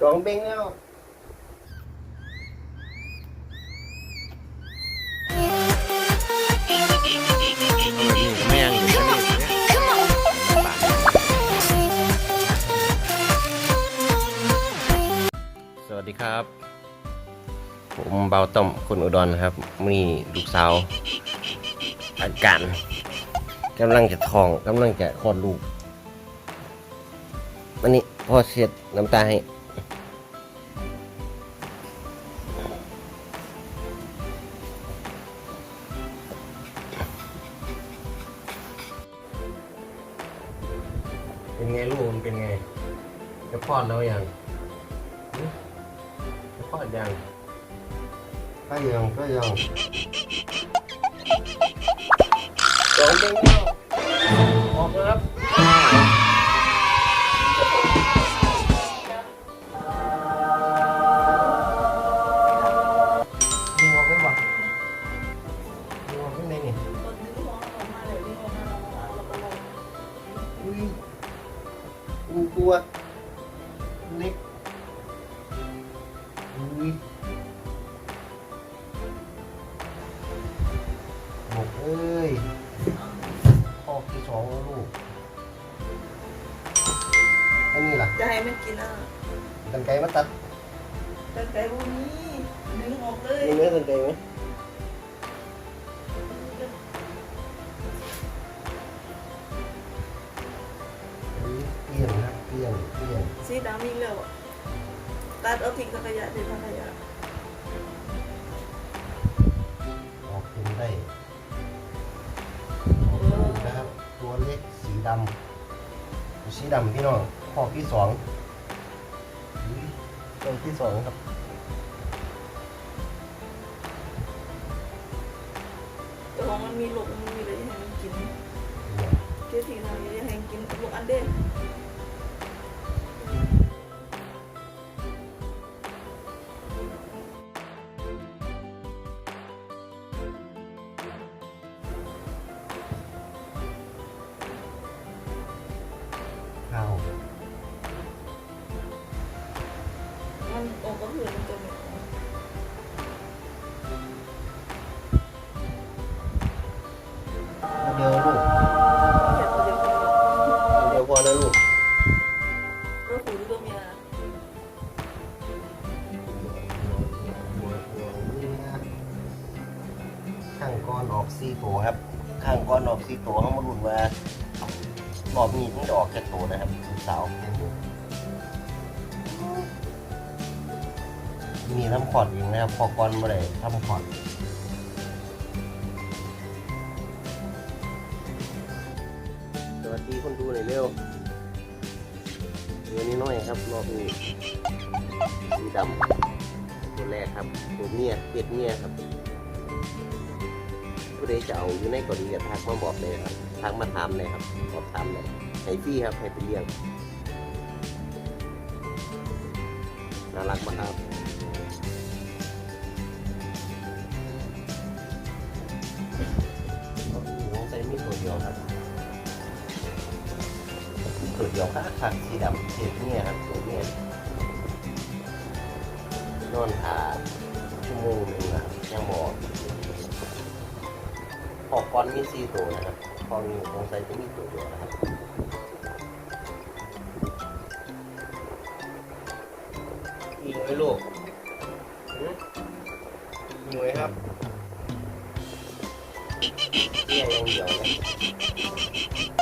จองเบงแล้วแม่งอยู่ทะเนี่ยสวัสดีครับ ผมเบาต้อมคนอุดรนะครับมีลูกสาวอาการกำลังจะท้องกำลังจะคลอดลูกวันนี้พ่อเช็ดน้ำตาให้ ไงลูกมันเป็นไง จะคลอดแล้วยังหึจะคลอดยังก็ยังก็ยังจองเบงแล้วออกแล้วครับ กูกลัวเล็กอุ้ยบอกเอ้ยออกที่สองแล้วลูกอันนี้ล่ะจะให้มันกินอะกันไกรมาตัดแต่แต่พวกนี้ดึงออกเลยมีเนื้อกันไกรไหม สีดำอีกแล้วอะตัดเอาทิ้งถังขยะทิ้งถังขยะออกเป็นได้ออกลูกนะครับ ตัวเล็กสีดำสีดำพี่น้องขอบที่สองอุ๊ยตัวที่สองครับแต่ของมันมีหลูกมันมีอะไรให้มันกินเนี่ยเกี่ยวทิ้งถังขยะให้มันกินลูกอันเด่ มันออกก็คือมันจะไม่อเดียวลูกแค่ตัวเดียวก็เดียวพอนะลูกก็คือตัวเมียข้างก้อนออกซี่ตัวครับ ข้างก้อนออกซี่ตัวเขามาลุ้นว่ารอบนี้มันจะออกแค่ตัวนะครับสาว มีทำขอดเองนะครับพอก้อนมาเลยทำขอดสวัสดีคนดูหน่อยเร็วเดี๋ยวนี้น้อยครับรอบนี้สีดำตัวแรกครับตัวเมียเป็ดเมียครับผู้ใดจะเอาอยู่ในกรณีทักมาบอกเลยครับทักมาถามเลยครับสอบถามเลยให้ฟรีครับให้ไปเลี้ยงน่ารักมากครับ ตัวเดียวค่ะค่ะสีดำเจ็บเนี่ยครับตัวเนี่ยนอนหาชั่วโมงหนึ่งนะครับยังบอกพอกก้อนมีสี่ตัวนะครับพอมีสงสัยจะมีตัวเดียวนะครับยิงไว้ลูกหึยิงไว้ครับเลี้ยงอย่างเดียวน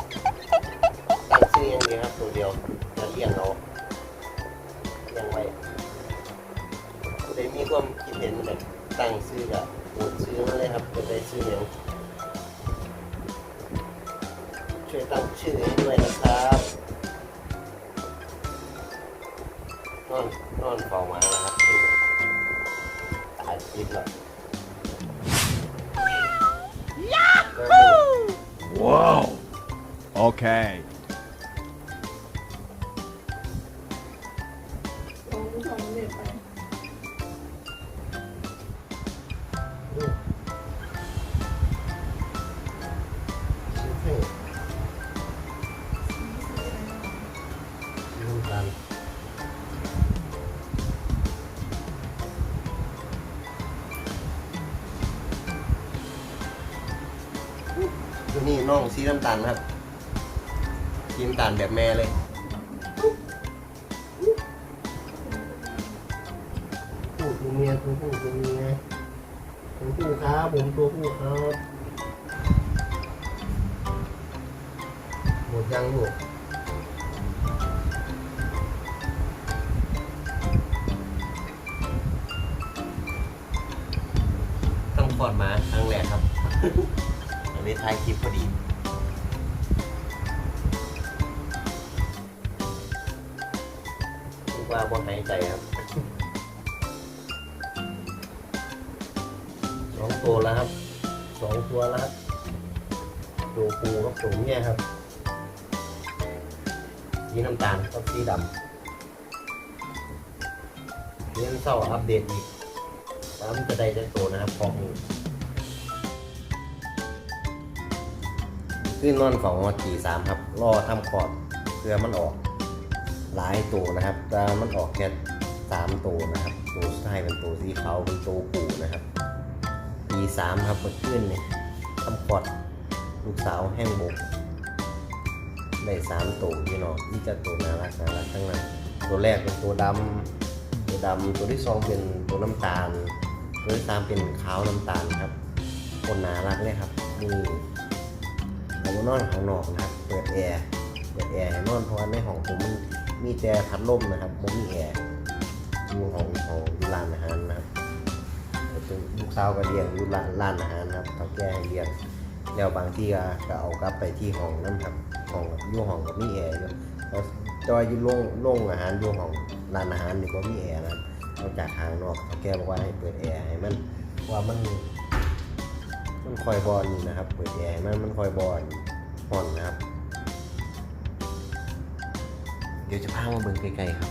ะ ตั้งชื่ออย่างเดียวครับตัวเดียวแล้วเลี้ยงเอาเลี้ยงไว้ผู้ใดมีความคิดเห็นแบบตั้งชื่อกับโหวตชื่อมาเลยครับจะได้ชื่ออย่างช่วยตั้งชื่อให้ด้วยนะครับนอนนอนเฝ้ามานะครับตายจิตแล้ว Whoa. Okay. เอ น้องสีน้ำตาลครับสีน้ำตาลแบบแม่เลยผู้ตัวเมียตัวผู้ตัวเมียตัวผู้ครับผมตัวผู้ครับหมดยังลูกต้องปลอดมาครั้งแรกครับ อันนี้ถ่ายคลิปพอดี ว่าบนหายใจครับสองตัวแล้วครับสองตัวแล้วครับตัวปูกับตัวเมียครับสีน้ำตาลกับสีดำเลี้ยงเศร้าอัปเดตอีกตามจะได้จะโตนะครับของ ขึ้นนอนของวันที่สามครับรอทำคอดเพื่อมันออกหลายตัวนะครับแต่มันออกแค่สามตัวนะครับ ตัวสุดท้ายเป็นตัวสีขาวเป็นตัวปูนะครับปีสามครับเมื่อคืนเนี่ยทำคอดลูกสาวแห้งบกได้สามตัวพี่น้องนี่จะตัวน่ารักน่ารักทั้งนั้นตัวแรกเป็นตัวดำตัวดำตัวที่สองเป็นตัวน้ำตาลตัวที่สามเป็นขาวน้ำตาลครับคนน่ารักเลยครับนี่ ผมมานอนข้างนอกนะครับ เปิดแอร์เปิดแอร์ให้นอนเพราะว่าในห้องผมมันมีแต่พัดลมนะครับไม่มีแอร์อยู่ห้องของร้านอาหารนะครับแต่ตัวลูกสาวก็เลี้ยงอยู่ร้านร้านอาหารนะครับเขาแก้ให้เลี้ยงแล้วบางที่ก็เอากลับไปที่ห้องนั่นครับห้องอยู่ห้องกับมีแอร์อยู่แล้วจอยอยู่โรงโรงอาหารอยู่ห้องร้านอาหารนี่ก็มีแอร์นะครับนอกจากทางนอกเขาแก้บอกว่าให้เปิดแอร์ให้มันว่ามัน มันคอยบอลนี่นะครับ เปิดแอร์ให้มันมันคอยบอลห่อนนะครับ เดี๋ยวจะพามาเบิ่งไกลๆครับ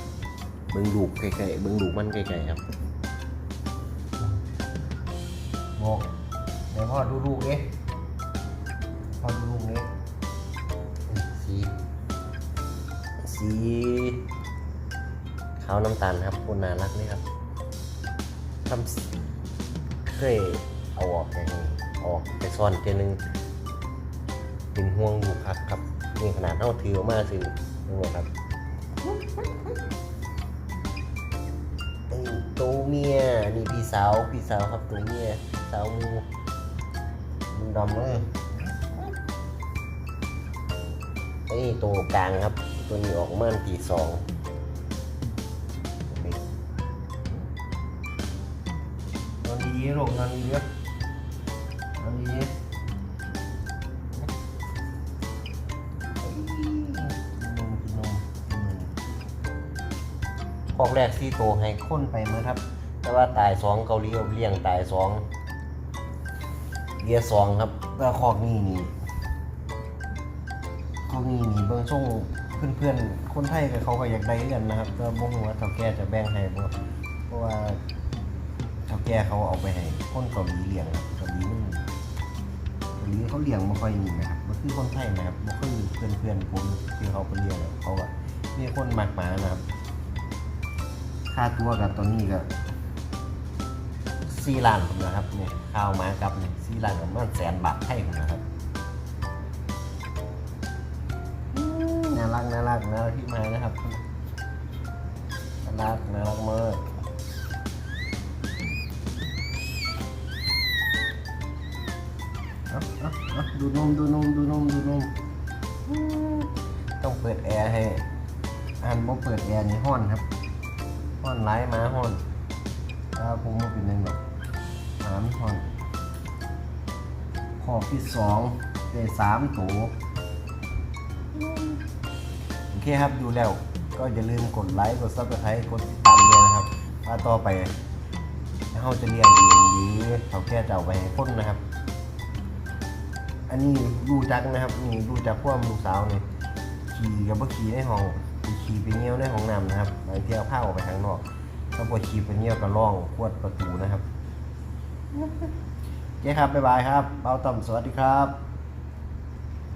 เบิ่งลูกไกลๆเบิ่งลูกมันไกลๆครับมองเดี๋ยวพ่อดูลูกเอ๊ะพ่อดูลูกเอ๊ะสีสีขาวน้ำตาลครับคนน่ารักเลยครับทำเคยเอาออกอย่างนี้เออกไปซ่อนเทีนึงเป็นห่วงลูกครับครับนี่ขนาดเท่าถือออกมาสินี่หมดครับไอตัวเมียนี่พี่สาวพี่สาวครับตัวเมียสาวมูมูดำเลยไอ้ตัวกลางครับ ตัวนี้ออกมาตีสองนอนดีๆลูกนอนดีๆครับ นอนดีๆเอ้ยกินมกินนมคอกแรกซี่โตให้ค้นไปเมื่อครับ แต่ว่าตายสองเกาหลีเอาเลี้ยงตายสองเลียสองครับแล้วคอกนี้นี่คอกนี้นี่เบื้องช่วงเพื่อนๆ คนไทยกับเขาก็อยากได้กันนะครับ ก็บ่ฮู้ว่าเฒ่าแก่จะแบ่งให้บ่เพราะว่าเฒ่าแก่เขาเอาไปให้คนเกาหลีเลี้ยงครับ เกาหลีเขาเลี้ยงบ่ค่อยมีนะครับบ่คือคนไทยนะครับบ่คือเพื่อนๆผมที่เขาไปเลี้ยงเขาก็มีคนมักหมานะครับ ค่าตัวกับตัวนี้ก็สี่ล้านผมนะครับเนี่ยข้าวมากับเนี่ยสี่ล้านกับมันแสนบาทให้ผมนะครับน่ารักน่ารักน่ารักที่มานะครับน่ารักน่ารัก มดูนมดูนมดูนมต้องเปิดแอร์ให้อันบ่เปิดแอร์นี่ห้อนครับห่อนไล่มาห่อนถ้าผมมาเป็นยังไงสามห่อนขอบที่สองได้สามตัวโอเคครับดูแล้วก็อย่าลืมกดไลค์กดซับสไครต์กดติดตามด้วยนะครับว่าต่อไปเขาจะเรียนเองหรือเขาแค่จะเอาไปให้คนนะครับ อันนี้ดูจักนะครับนี่ดูจักพวกลูกสาวนี่ขี่กับบ่ขี่ในห้องขี่ไปเงี้ยวในห้องน้ำนะครับบางทีเอาผ้าออกไปข้างนอกถ้าปวดขี่ไปเงี้ยวก็ล่องขวดประตูนะครับโอเคครับบ๊ายบายครับเบาต่อมสวัสดีครับ